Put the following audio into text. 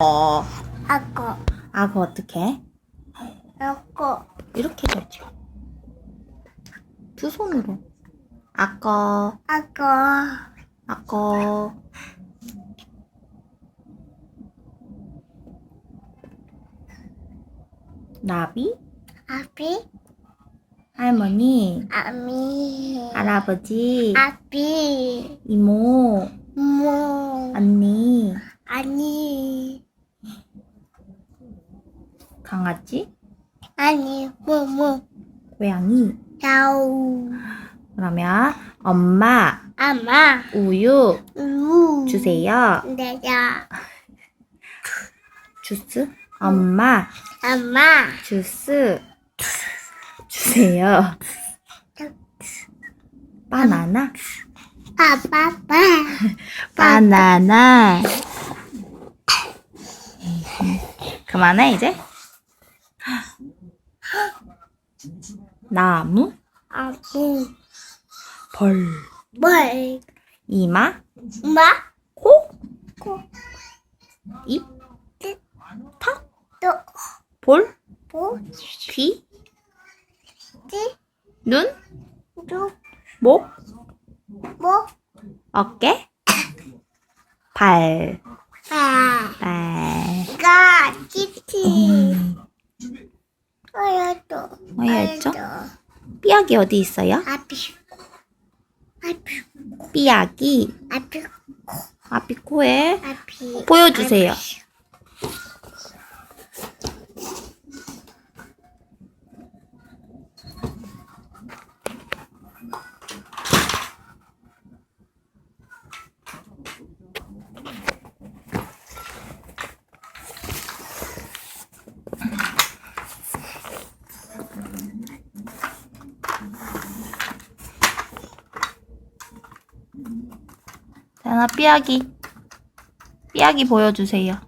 어, 아고, 악어 어떻게? 아고, 이렇게 해야지. 두 손으로. 악어, 아고, 악어. 나비, 아비, 할머니, 아미, 할아버지, 아비, 이모, 모, 언니, 아니, 강아지, 아니, 뭐, 뭐, 고양이. 야우, 그러면 엄마 아마, 우유 우, 주세요. 내가, 주스? 엄마 아마, 주스 주세요. 바나나? 아빠빠, 바나나. 그만해 이제. 나무? 아부, 벌. 뭘, 이마? 마, 코? 코, 입? 뜻, 턱? 또, 볼? 보, 귀? 찌, 눈? 두, 목? 뭐, 어깨? 발. 아, 발. 가, 키티, 어여있죠? 삐약이 어디 있어요? 아비, 아비, 삐약이 아비, 앞이 코에 아비. 보여주세요. 자나 삐약이 삐약이 보여주세요.